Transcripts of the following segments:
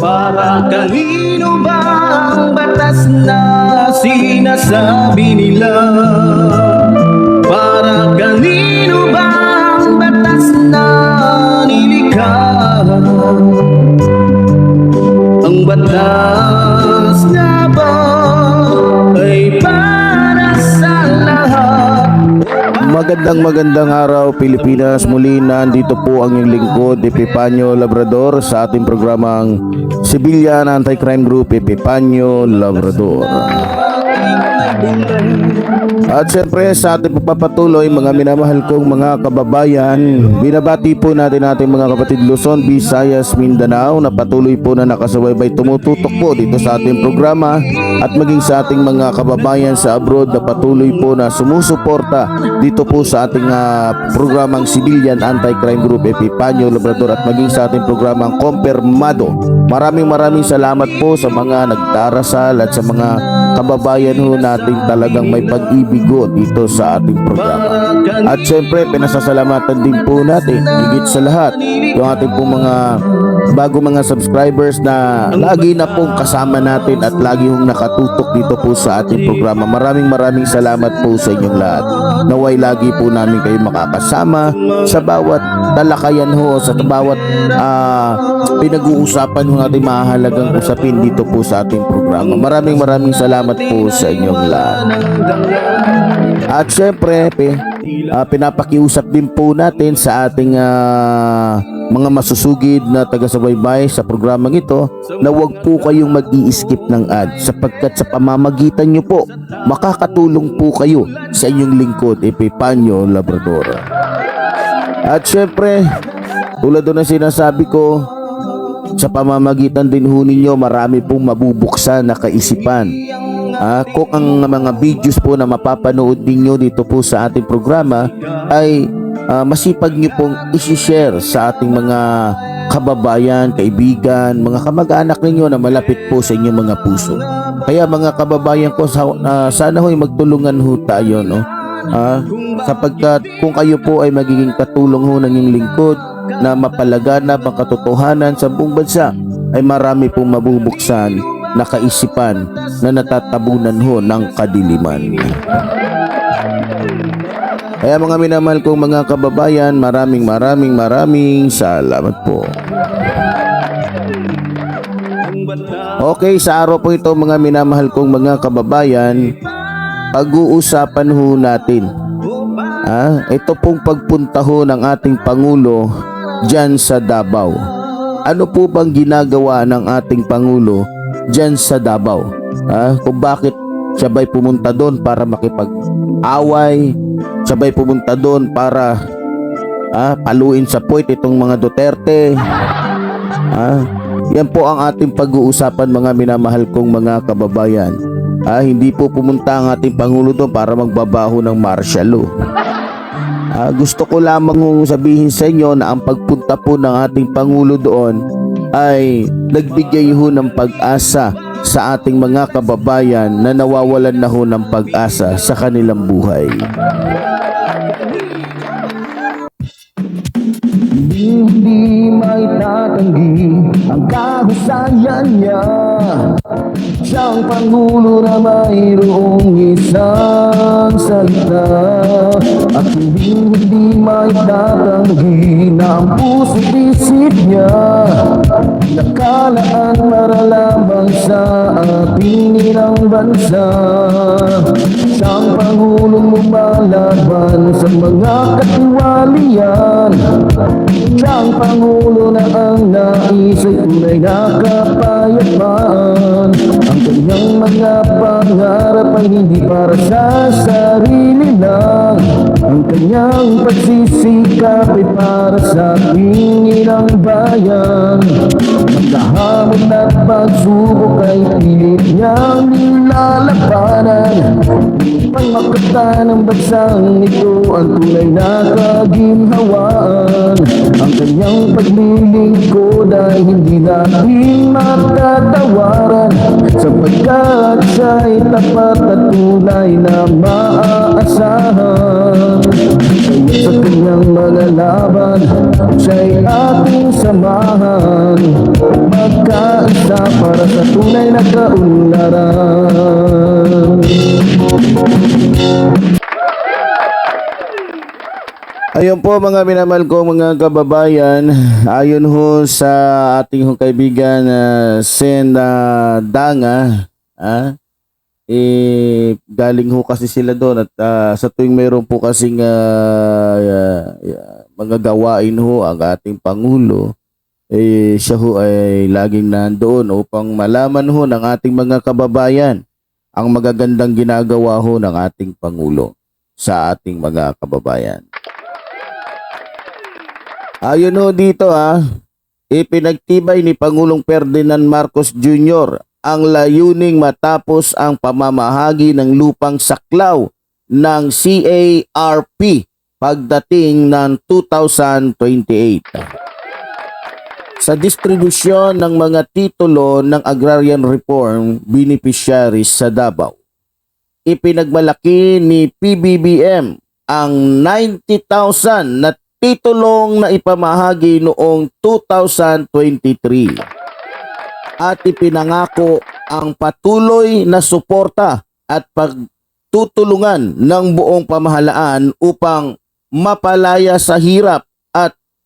Para kanino ba ang batas na sinasabi nila? Para kanino ba ang batas na nilikha? Ang batas Magandang magandang araw Pilipinas. Muli nandito po ang inyong lingkod Epipanyo Labrador sa ating programang Civilian Anti-Crime Group Epipanyo Labrador At syempre sa ating pagpapatuloy mga minamahal kong mga kababayan Binabati po natin ating mga kapatid Luzon, Visayas, Mindanao na patuloy po na nakasubaybay tumututok po dito sa ating programa at maging sa ating mga kababayan sa abroad na patuloy po na sumusuporta dito po sa ating ah, programang Civilian Anti-Crime Group Epipanyo Labrador at maging sa ating programang Kompermado. Maraming maraming salamat po sa mga nagdarasal at sa mga kababayan ho natin talagang may pag-ibig dito sa ating programa. At syempre, pinasasalamatan din po natin, higit sa lahat, yung ating pong mga bago mga subscribers na lagi na pong kasama natin at lagi hong nakatutok dito po sa ating programa. Maraming maraming salamat po sa inyong lahat. Naway lagi po namin kayo makakasama sa bawat talakayan ho, sa bawat ah, pinag-uusapan ho natin mahalagang usapin dito po sa ating programa. Maraming maraming salamat po sa inyong lahat. At syempre, pe, ah, pinapakiusap din po natin sa ating ah, mga masusugid na taga-subaybay sa programang ito na huwag po kayong mag-i-skip ng ad sapagkat sa pamamagitan nyo po, makakatulong po kayo sa inyong lingkod, Epipanyo Labrador. At syempre, tulad doon na sinasabi ko, sa pamamagitan din ho ninyo, marami pong mabubuksan na kaisipan. Ah, kung ang mga videos po na mapapanood ninyo dito po sa ating programa ay ah, masipag nyo pong isi-share sa ating mga kababayan, kaibigan, mga kamag-anak ninyo na malapit po sa inyong mga puso. Kaya mga kababayan ko, ah, sana ho'y magtulungan ho tayo, no? Ah, sapagkat kung kayo po ay magiging katulong ho ng inyong lingkod na mapalaganap ang katotohanan sa buong bansa, ay marami pong mabubuksan na kaisipan na natatabunan ho ng kadiliman. Kaya mga minamahal kong mga kababayan, maraming maraming maraming salamat po. Okay, sa araw po ito mga minamahal kong mga kababayan, pag-uusapan ho natin. Ah, ito pong pagpunta ho ng ating Pangulo dyan sa Davao. Ano po bang ginagawa ng ating Pangulo dyan sa Davao? Ah, kung bakit siya ba'y pumunta doon para makipag-away? Siya ba'y pumunta doon para ah, paluin sa puwit itong mga Duterte? Ah, yan po ang ating pag-uusapan mga minamahal kong mga kababayan. Ah, hindi po pumunta ang ating Pangulo doon para magbabaho ng martial law. Ah, gusto ko lamang sabihin sa inyo na ang pagpunta po ng ating Pangulo doon ay nagbigay ho ng pag-asa sa ating mga kababayan na nawawalan na ho ng pag-asa sa kanilang buhay. Hindi may tatanggi ang kahusayan niya Siyang Pangulo na mayroong isang salita. At hindi hindi may tatanggi na ang puso't isip niya. Nakalaan para lamang sa ating inang bansa. Siyang Pangulong lumalaban sa mga katiwalian. Siyang Pangulo na ang nais ay tunay na kapayapaan Ang kanyang mga pangarap ay hindi para sa sarili lang. Ang Ang kanyang pagsisikap ay para sa ating ilang bayan. Magkahamon at pagsubok ay pilit niyang nilalabanan makata ng bansang ito ang tunay na kaginhawaan. Ang kanyang paglilingkod ay hindi natin matatawaran. Sapagkat siya'y tapat at tunay na maaasahan. Kaya sa kanyang mga laban Siya'y ating samahan. Magkaisa para sa tunay na kaunlaran Ayun po mga minamahal ko mga kababayan, ayon ho sa ating hong kaibigan uh, Sen ah, Danga, ah, eh, galing ho kasi sila doon at ah, sa tuwing mayroon po kasing ah, ah, ah, mga gawain ho ang ating Pangulo, eh, siya ho ay laging nandoon upang malaman ho ng ating mga kababayan ang magagandang ginagawa ho ng ating Pangulo sa ating mga kababayan. Ayon ho dito ha, ipinagtibay ni Pangulong Ferdinand Marcos Jr. ang layuning matapos ang pamamahagi ng lupang saklaw ng CARP pagdating ng 2028. Sa distribusyon ng mga titulo ng Agrarian Reform Beneficiaries sa Davao, ipinagmalaki ni PBBM ang 90,000 na titulong na ipamahagi noong 2023 at ipinangako ang patuloy na suporta at pagtutulungan ng buong pamahalaan upang mapalaya sa hirap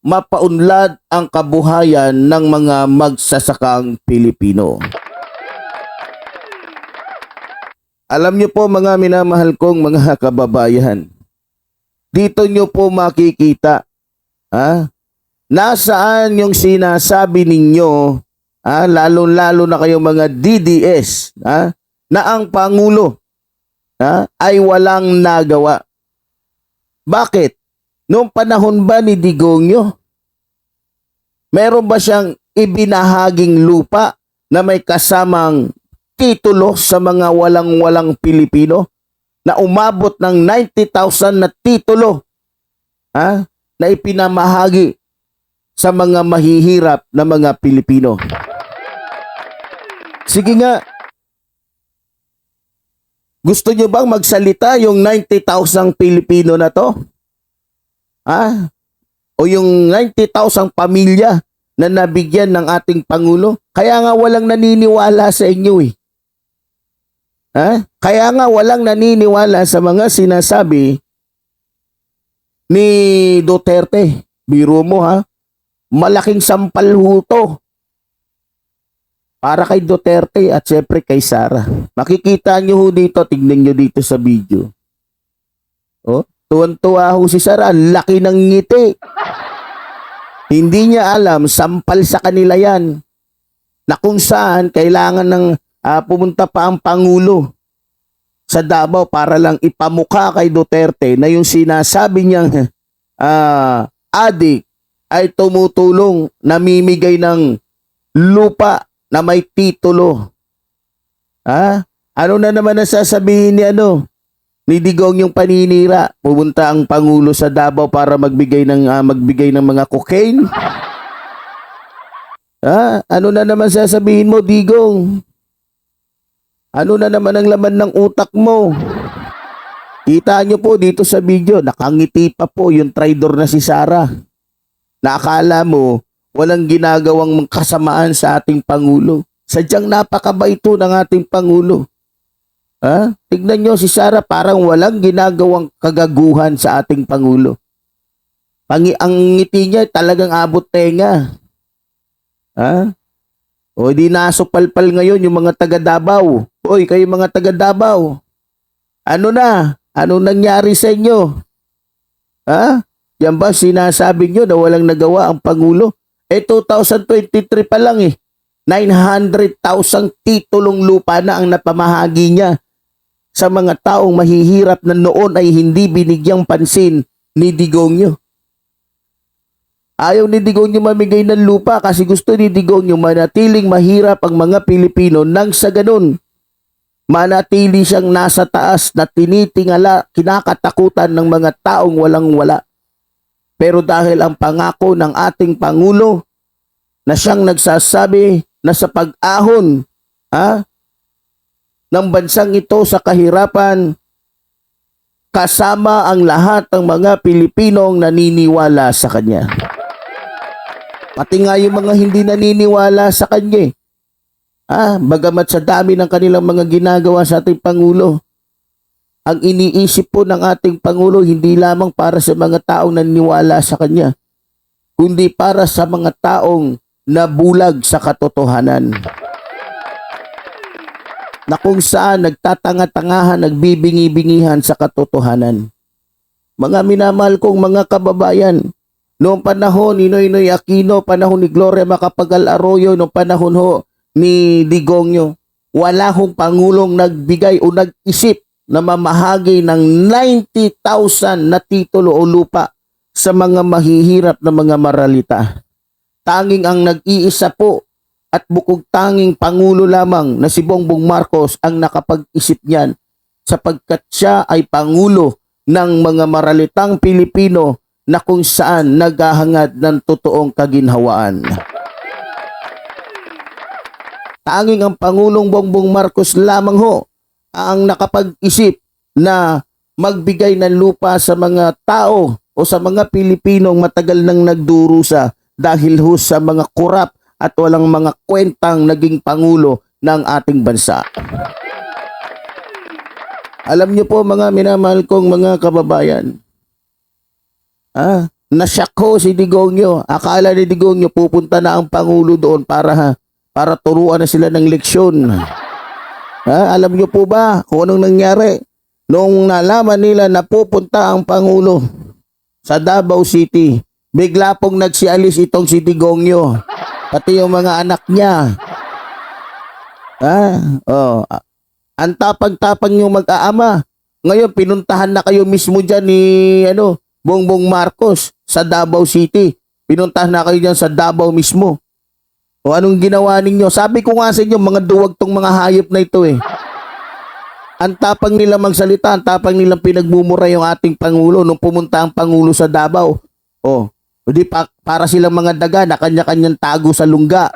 mapaunlad ang kabuhayan ng mga magsasakang Pilipino. Alam niyo po mga minamahal kong mga kababayan, dito nyo po makikita ha? nasaan yung sinasabi ninyo ha? lalo-lalo na kayong mga DDS ha? na ang Pangulo ha? ay walang nagawa. Bakit? Noong panahon ba ni Digongyo, meron ba siyang ibinahaging lupa na may kasamang titulo sa mga walang-walang Pilipino? na umabot ng 90,000 na titulo ha, na ipinamahagi sa mga mahihirap na mga Pilipino. Sige nga, gusto nyo bang magsalita yung 90,000 Pilipino na to? Ha? O yung 90,000 pamilya na nabigyan ng ating Pangulo? Kaya nga walang naniniwala sa inyo eh. Ha? Kaya nga walang naniniwala sa mga sinasabi ni Duterte. Biro mo ha. Malaking sampal ho to. Para kay Duterte at syempre kay Sara. Makikita nyo ho dito, tignan nyo dito sa video. Oh, tuwan-tuwa ho si Sara, laki ng ngiti. Hindi niya alam, sampal sa kanila yan. Na kung saan kailangan ng ah, pumunta pa ang Pangulo sa Davao para lang ipamukha kay Duterte na yung sinasabi niyang ah, adik ay tumutulong, namimigay ng lupa na may titulo. Ha? Ano na naman ang sasabihin ni ano? Ni Digong yung paninira. Pumunta ang Pangulo sa Davao para magbigay ng ah, magbigay ng mga cocaine. Ha? Ano na naman sasabihin mo, Digong? Ano na naman ang laman ng utak mo? Kita nyo po dito sa video, nakangiti pa po yung traidor na si Sara. Nakakala mo, walang ginagawang kasamaan sa ating Pangulo. Sadyang napakabait po ng ating Pangulo. Ha? Tignan nyo si Sara parang walang ginagawang kagaguhan sa ating Pangulo. Pangi ang ngiti niya talagang abot tenga. Ha? O di nasupalpal ngayon yung mga taga Davao. Hoy, kayo mga taga Davao. Ano na? Ano nangyari sa inyo? Ha? Yan ba sinasabi nyo na walang nagawa ang Pangulo? Eh 2023 pa lang eh. 900,000 titulong lupa na ang napamahagi niya sa mga taong mahihirap na noon ay hindi binigyang pansin ni Digongyo. Ayaw ni Digongyo mamigay ng lupa kasi gusto ni Digongyo manatiling mahirap ang mga Pilipino nang sa ganun manatili siyang nasa taas na tinitingala, kinakatakutan ng mga taong walang wala. Pero dahil ang pangako ng ating Pangulo na siyang nagsasabi na sa pag-ahon ha, ng bansang ito sa kahirapan, kasama ang lahat ng mga Pilipinong naniniwala sa Kanya. Pati nga yung mga hindi naniniwala sa Kanya. eh. Ah, bagamat sa dami ng kanilang mga ginagawa sa ating Pangulo, ang iniisip po ng ating Pangulo hindi lamang para sa mga taong naniniwala sa Kanya, kundi para sa mga taong nabulag sa katotohanan. Na kung saan nagtatanga-tangahan, nagbibingi-bingihan sa katotohanan. Mga minamahal kong mga kababayan, noong panahon ni Noynoy Aquino, panahon ni Gloria Macapagal Arroyo, noong panahon ho ni Digongyo, wala hong pangulong nagbigay o nag-isip na mamahagi ng 90,000 na titulo o lupa sa mga mahihirap na mga maralita. Tanging ang nag-iisa po at bukog tanging pangulo lamang na si Bongbong Marcos ang nakapag-isip niyan sapagkat siya ay pangulo ng mga maralitang Pilipino na kung saan naghahangad ng totoong kaginhawaan. Tanging ang Pangulong Bongbong Marcos lamang ho ang nakapag-isip na magbigay ng lupa sa mga tao o sa mga Pilipinong matagal nang nagdurusa dahil ho sa mga kurap at walang mga kwentang naging pangulo ng ating bansa. Alam niyo po mga minamahal kong mga kababayan, ah, nasyak ho si Digongyo. Akala ni Digongyo pupunta na ang Pangulo doon para para turuan na sila ng leksyon. Ha, alam niyo po ba kung anong nangyari? Noong nalaman nila na pupunta ang Pangulo sa Davao City, bigla pong nagsialis itong si Digongyo. Pati yung mga anak niya. Ha? Oh, a- ang tapang-tapang yung mag-aama. Ngayon, pinuntahan na kayo mismo dyan ni ano, Bongbong Marcos sa Davao City. Pinuntahan na kayo dyan sa Davao mismo. O anong ginawa ninyo? Sabi ko nga sa inyo, mga duwag tong mga hayop na ito eh. Ang tapang nila magsalita, ang tapang nilang pinagmumura yung ating Pangulo nung pumunta ang Pangulo sa Davao. O, hindi pa, para silang mga daga na kanya-kanyang tago sa lungga.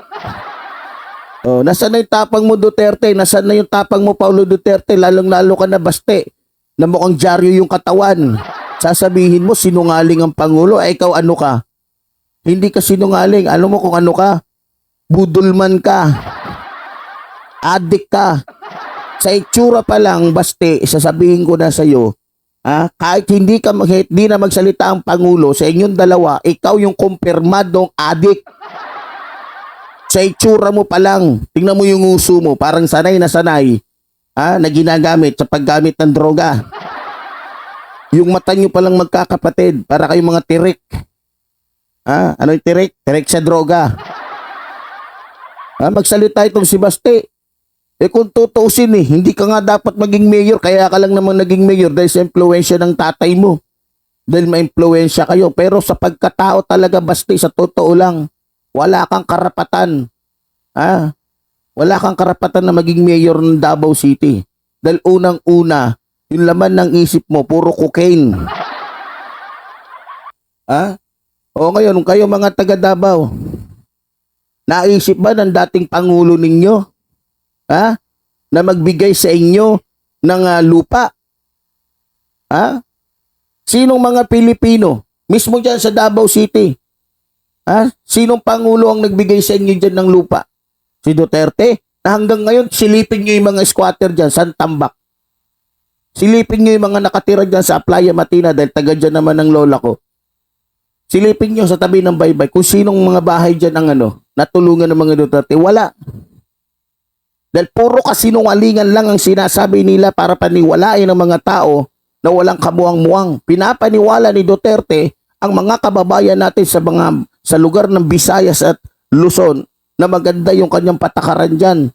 O, nasaan na yung tapang mo Duterte? Nasaan na yung tapang mo Paulo Duterte? Lalong-lalo ka na baste na mukhang dyaryo yung katawan. Sasabihin mo, sinungaling ang Pangulo. Eh, ikaw ano ka? Hindi ka sinungaling. Alam mo kung ano ka? budulman ka, adik ka, sa itsura pa lang, baste, sasabihin ko na sa iyo, ah, kahit hindi ka hindi na magsalita ang Pangulo, sa inyong dalawa, ikaw yung kumpirmadong adik. Sa itsura mo pa lang, tingnan mo yung uso mo, parang sanay na sanay, ah, na ginagamit sa paggamit ng droga. Yung mata nyo palang magkakapatid, para kayong mga tirik. Ah, ano yung tirik? Tirik sa droga. Ah, magsalita itong si Baste. Eh kung tutuusin eh, hindi ka nga dapat maging mayor, kaya ka lang naman naging mayor dahil sa impluensya ng tatay mo. Dahil ma-impluensya kayo. Pero sa pagkatao talaga, Baste, sa totoo lang, wala kang karapatan. Ah, wala kang karapatan na maging mayor ng Davao City. Dahil unang-una, yung laman ng isip mo, puro cocaine. Ah? O ngayon, kayo mga taga Davao, Naisip ba ng dating pangulo ninyo ha? na magbigay sa inyo ng ah, lupa? Ha? Sinong mga Pilipino? Mismo dyan sa Davao City. Ha? Sinong pangulo ang nagbigay sa inyo dyan ng lupa? Si Duterte? Na hanggang ngayon, silipin nyo yung mga squatter dyan sa Tambak. Silipin nyo yung mga nakatira dyan sa Playa Matina dahil taga dyan naman ng lola ko. Silipin nyo sa tabi ng baybay kung sinong mga bahay dyan ang ano, natulungan ng mga Duterte. Wala. Dahil puro kasinungalingan lang ang sinasabi nila para paniwalain ng mga tao na walang kamuang-muang. Pinapaniwala ni Duterte ang mga kababayan natin sa mga sa lugar ng Visayas at Luzon na maganda yung kanyang patakaran dyan.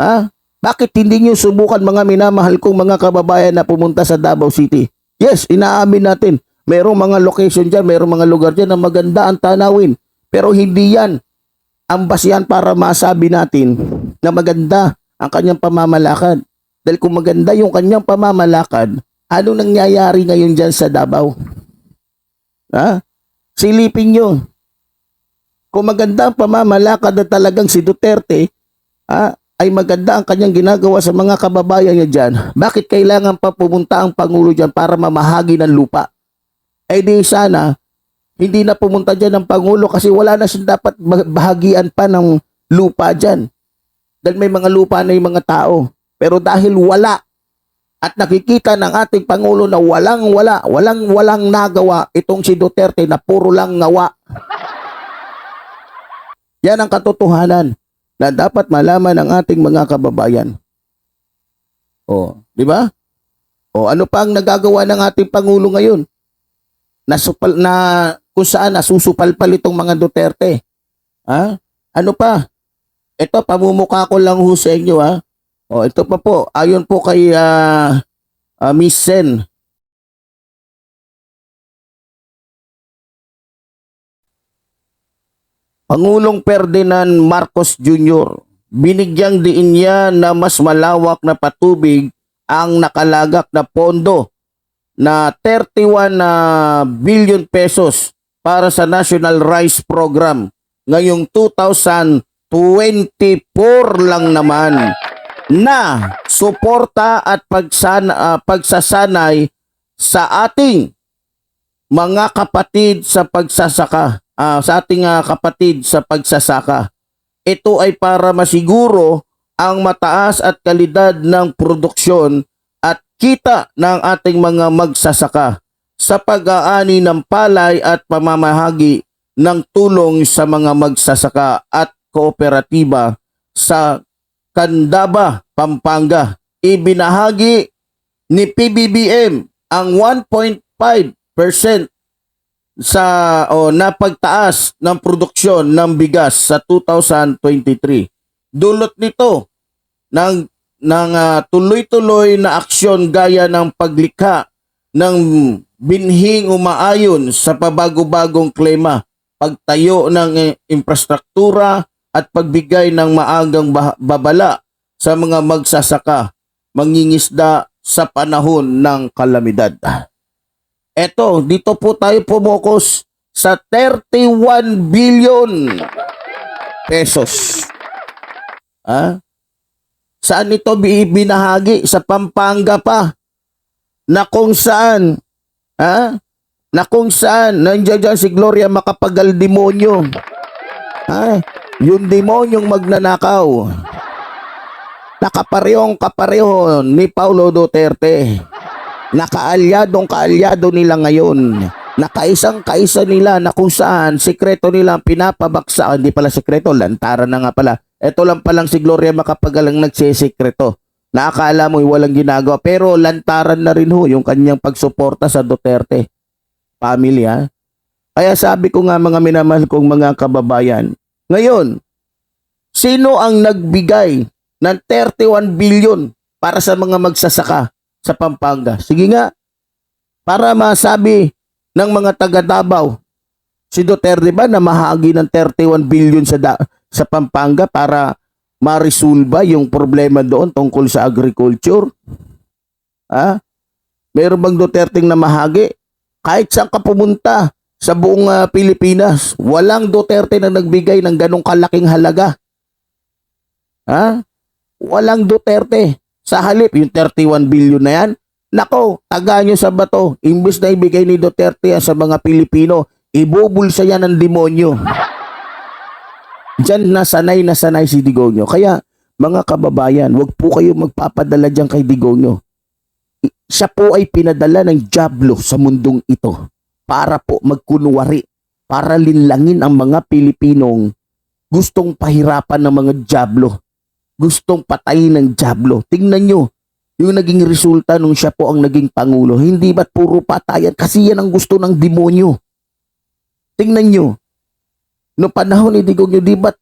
Ha? Bakit hindi nyo subukan mga minamahal kong mga kababayan na pumunta sa Davao City? Yes, inaamin natin. Merong mga location dyan, merong mga lugar dyan na maganda ang tanawin. Pero hindi yan ang basihan para masabi natin na maganda ang kanyang pamamalakad. Dahil kung maganda yung kanyang pamamalakad, ano nangyayari ngayon dyan sa Davao? Ha? Silipin nyo. Kung maganda ang pamamalakad na talagang si Duterte, ha, ay maganda ang kanyang ginagawa sa mga kababayan niya dyan, bakit kailangan pa pumunta ang Pangulo dyan para mamahagi ng lupa? Eh di sana, hindi na pumunta dyan ang Pangulo kasi wala na siya dapat bah- bahagian pa ng lupa dyan. Dahil may mga lupa na yung mga tao. Pero dahil wala at nakikita ng ating Pangulo na walang wala, walang walang nagawa itong si Duterte na puro lang ngawa. Yan ang katotohanan na dapat malaman ng ating mga kababayan. O, di ba? O, ano pa ang nagagawa ng ating Pangulo ngayon? Nasupal, na kung saan nasusupalpal itong mga Duterte. Ha? Ano pa? Ito, pamumukha ko lang ho sa inyo, ha? O, ito pa po. Ayon po kay ah, ah, Miss Sen. Pangulong Ferdinand Marcos Jr. Binigyang diin niya na mas malawak na patubig ang nakalagak na pondo na 31 na billion pesos para sa National Rice Program ngayong 2024 lang naman na suporta at pagsana, ah, pagsasanay sa ating mga kapatid sa pagsasaka, ah, sa ating ah, kapatid sa pagsasaka. Ito ay para masiguro ang mataas at kalidad ng produksyon at kita ng ating mga magsasaka sa pag-aani ng palay at pamamahagi ng tulong sa mga magsasaka at kooperatiba sa Candaba, Pampanga. Ibinahagi ni PBBM ang 1.5% sa o na pagtaas ng produksyon ng bigas sa 2023. Dulot nito ng ng ah, tuloy-tuloy na aksyon gaya ng paglikha ng binhing umaayon sa pabago-bagong klima, pagtayo ng eh, infrastruktura at pagbigay ng maagang babala sa mga magsasaka, mangingisda sa panahon ng kalamidad. Eto, dito po tayo pumokos sa 31 billion pesos. Ha? Saan ito bi- binahagi? Sa Pampanga pa. Na kung saan, ha? Na kung saan, nandiyan dyan si Gloria makapagal demonyo. Ha? Yung demonyong magnanakaw. Nakaparehong kapareho ni Paulo Duterte. Nakaalyadong kaalyado nila ngayon. Nakaisang kaisa nila na kung saan sikreto nila ang pinapabaksa. Hindi pala sikreto, lantaran na nga pala. Ito lang palang si Gloria Macapagal ang nagsisikreto. Nakakala mo walang ginagawa pero lantaran na rin ho yung kanyang pagsuporta sa Duterte family ha. Kaya sabi ko nga mga minamahal kong mga kababayan, ngayon, sino ang nagbigay ng 31 billion para sa mga magsasaka sa Pampanga? Sige nga, para masabi ng mga taga Davao, si Duterte ba na mahagi ng 31 billion sa da- sa Pampanga para marisulba yung problema doon tungkol sa agriculture? Ha? Meron bang Duterte na mahagi? Kahit saan ka pumunta sa buong ah, Pilipinas, walang Duterte na nagbigay ng ganong kalaking halaga. Ha? Walang Duterte. Sa halip, yung 31 billion na yan, nako, taga nyo sa bato. Imbis na ibigay ni Duterte yan sa mga Pilipino, ibubulsa yan ng demonyo. Diyan na sanay na sanay si Digonyo. Kaya, mga kababayan, wag po kayo magpapadala dyan kay Digonyo. Siya po ay pinadala ng Diablo sa mundong ito para po magkunwari, para linlangin ang mga Pilipinong gustong pahirapan ng mga Diablo, gustong patayin ng Diablo. Tingnan nyo, yung naging resulta nung siya po ang naging Pangulo, hindi ba't puro patayan? Kasi yan ang gusto ng demonyo. Tingnan nyo, no panahon ni Digong nyo, di ba't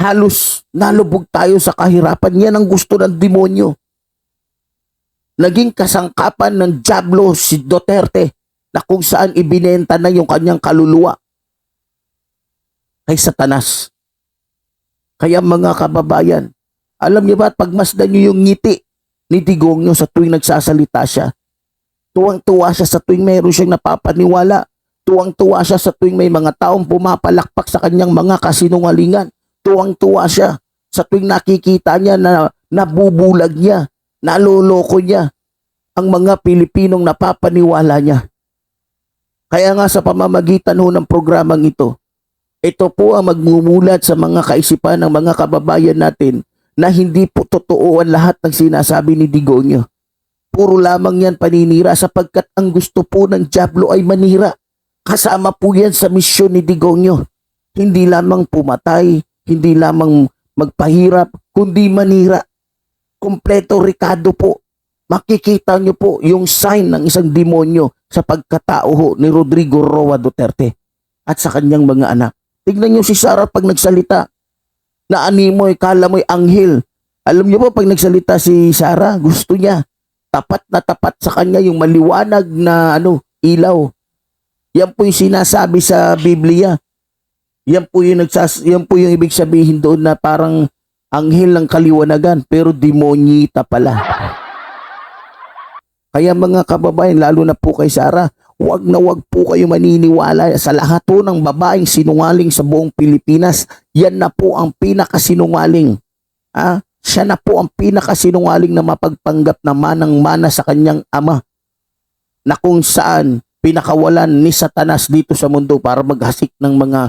halos nalubog tayo sa kahirapan. Yan ang gusto ng demonyo. Naging kasangkapan ng Diablo si Duterte na kung saan ibinenta na yung kanyang kaluluwa kay Satanas. Kaya mga kababayan, alam niyo ba, pagmasdan niyo yung ngiti ni Digong nyo sa tuwing nagsasalita siya, tuwang-tuwa siya sa tuwing mayroon siyang napapaniwala, tuwang-tuwa siya sa tuwing may mga taong pumapalakpak sa kanyang mga kasinungalingan, tuwang-tuwa siya sa tuwing nakikita niya na nabubulag niya, naloloko niya ang mga Pilipinong napapaniwala niya. Kaya nga sa pamamagitan ho ng programang ito, ito po ang magmumulat sa mga kaisipan ng mga kababayan natin na hindi po totoo ang lahat ng sinasabi ni Digonyo. Puro lamang yan paninira sapagkat ang gusto po ng Diablo ay manira. Kasama po yan sa misyon ni Digonyo. Hindi lamang pumatay, hindi lamang magpahirap, kundi manira. Kompleto Ricardo po. Makikita niyo po yung sign ng isang demonyo sa pagkatao ho ni Rodrigo Roa Duterte at sa kanyang mga anak. Tignan niyo si Sarah pag nagsalita. Na animoy, kala mo'y anghel. Alam niyo po pag nagsalita si Sarah, gusto niya. Tapat na tapat sa kanya yung maliwanag na ano, ilaw. Yan po yung sinasabi sa Biblia. Yan po yung nagsas yan po yung ibig sabihin doon na parang anghel ng kaliwanagan pero demonyita pala. Kaya mga kababayan, lalo na po kay Sarah, Huwag na huwag po kayo maniniwala sa lahat po ng babaeng sinungaling sa buong Pilipinas. Yan na po ang pinakasinungaling. Ah, siya na po ang pinakasinungaling na mapagpanggap na manang-mana sa kanyang ama. Na kung saan pinakawalan ni Satanas dito sa mundo para maghasik ng mga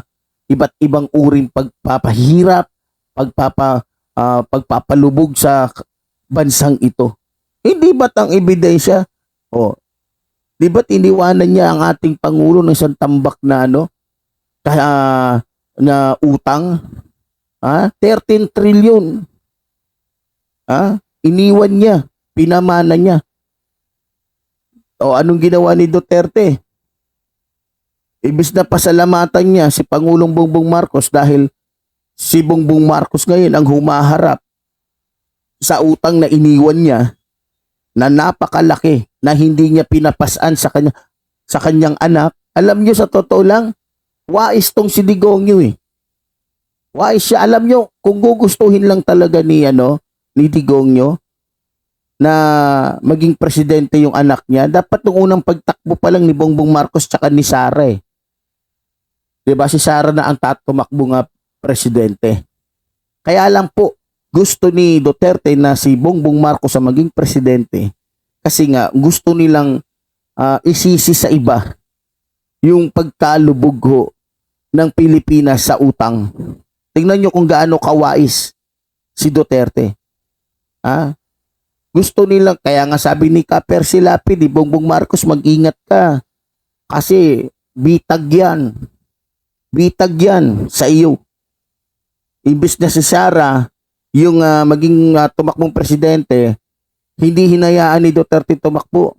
iba't ibang uring pagpapahirap, pagpapa, ah, pagpapalubog sa bansang ito. Hindi ba't ang ebidensya? Oh, Di ba't iniwanan niya ang ating Pangulo ng isang tambak na ano? Kaya, na utang? Ha? 13 trillion. Ha? Iniwan niya. Pinamana niya. O anong ginawa ni Duterte? Ibis na pasalamatan niya si Pangulong Bongbong Marcos dahil si Bongbong Marcos ngayon ang humaharap sa utang na iniwan niya na napakalaki na hindi niya pinapasan sa kanya sa kanyang anak, alam niyo sa totoo lang, wais tong si Digongyo eh. Wais siya. Alam niyo, kung gugustuhin lang talaga ni, ano, ni Digongyo, na maging presidente yung anak niya, dapat nung unang pagtakbo pa lang ni Bongbong Marcos tsaka ni Sara eh. Diba si Sara na ang tatumakbo nga presidente. Kaya lang po, gusto ni Duterte na si Bongbong Marcos ang maging presidente kasi nga gusto nilang uh, isisi sa iba yung pagkalubog ho ng Pilipinas sa utang. Tingnan nyo kung gaano kawais si Duterte. Ha? Gusto nilang, kaya nga sabi ni Kaper Silapi, di Bongbong Marcos, mag-ingat ka. Kasi bitag yan. Bitag yan sa iyo. Imbis na si Sara, yung uh, maging uh, tumakbong presidente, hindi hinayaan ni Duterte tumakbo.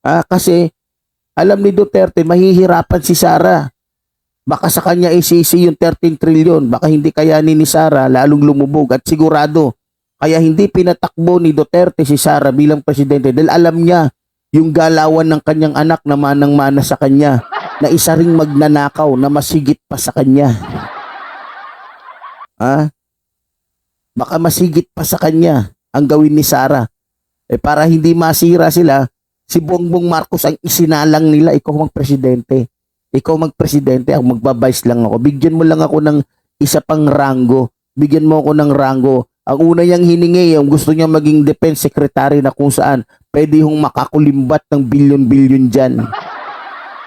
Ah, kasi alam ni Duterte mahihirapan si Sara. Baka sa kanya isisi yung 13 trillion. Baka hindi kayanin ni Sara lalong lumubog at sigurado. Kaya hindi pinatakbo ni Duterte si Sara bilang presidente dahil alam niya yung galawan ng kanyang anak na manang-mana sa kanya na isa ring magnanakaw na masigit pa sa kanya. Ah? Baka masigit pa sa kanya ang gawin ni Sara. Eh para hindi masira sila, si Bongbong Marcos ang isinalang nila, ikaw magpresidente. Ikaw magpresidente, ako magbabice lang ako. Bigyan mo lang ako ng isa pang rango. Bigyan mo ako ng rango. Ang una niyang hiningi, yung gusto niya maging defense secretary na kung saan pwede hong makakulimbat ng bilyon-bilyon dyan.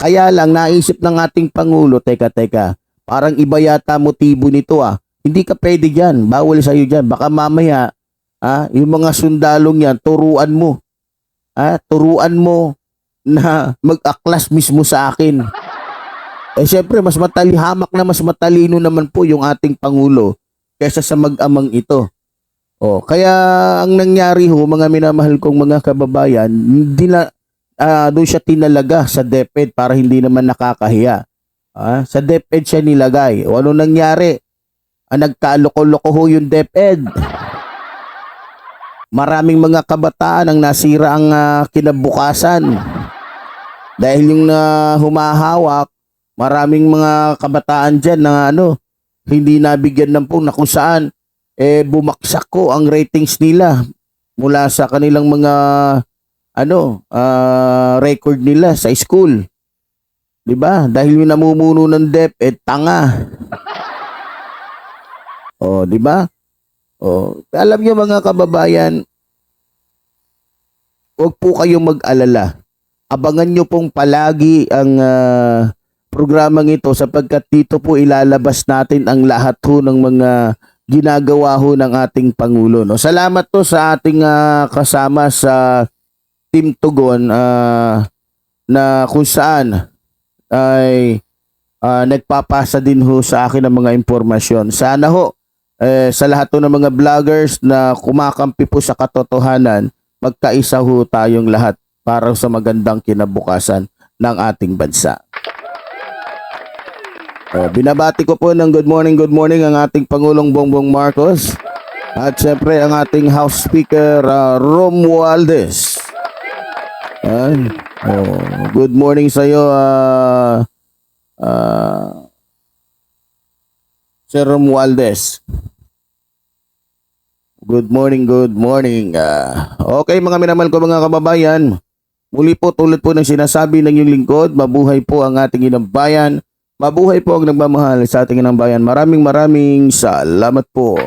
Kaya lang, naisip ng ating Pangulo, teka, teka, parang iba yata motibo nito ah. Hindi ka pwede dyan, bawal sa'yo dyan. Baka mamaya, Ah, yung mga sundalong yan, turuan mo. Ah, turuan mo na mag-aklas mismo sa akin. Eh syempre, mas matali, hamak na mas matalino naman po yung ating Pangulo kaysa sa mag-amang ito. Oh, kaya ang nangyari ho, mga minamahal kong mga kababayan, hindi na uh, doon siya tinalaga sa DepEd para hindi naman nakakahiya. Ah, sa DepEd siya nilagay. O ano nangyari? ang nagkaloko-loko ho yung DepEd. Maraming mga kabataan ang nasira ang ah, kinabukasan. Dahil yung na humahawak, maraming mga kabataan dyan na ano, hindi nabigyan ng phone na kung saan eh bumaksak ko ang ratings nila mula sa kanilang mga ano, ah, record nila sa school. 'Di ba? Dahil yung namumuno ng DepEd tanga. Oh, 'di ba? Oh, alam niyo mga kababayan, huwag po kayong mag-alala. Abangan niyo pong palagi ang ah, programang ito sapagkat dito po ilalabas natin ang lahat ho ng mga ginagawa ho ng ating Pangulo. No? Salamat to sa ating ah, kasama sa Team Tugon ah, na kung saan ay ah, nagpapasa din ho sa akin ng mga impormasyon. Sana ho eh, sa lahat ho ng mga vloggers na kumakampi po sa katotohanan, magkaisa ho tayong lahat para sa magandang kinabukasan ng ating bansa. Uh, binabati ko po ng good morning, good morning ang ating Pangulong Bongbong Marcos at syempre ang ating House Speaker uh, Romualdez. Ay, oh, good morning sa iyo uh, uh, Sir Romualdez. Good morning, good morning. Ah, okay mga minamahal ko mga kababayan. Muli po tulad po ng sinasabi ng iyong lingkod, mabuhay po ang ating inang bayan. Mabuhay po ang nagmamahal sa ating inang bayan. Maraming maraming salamat po.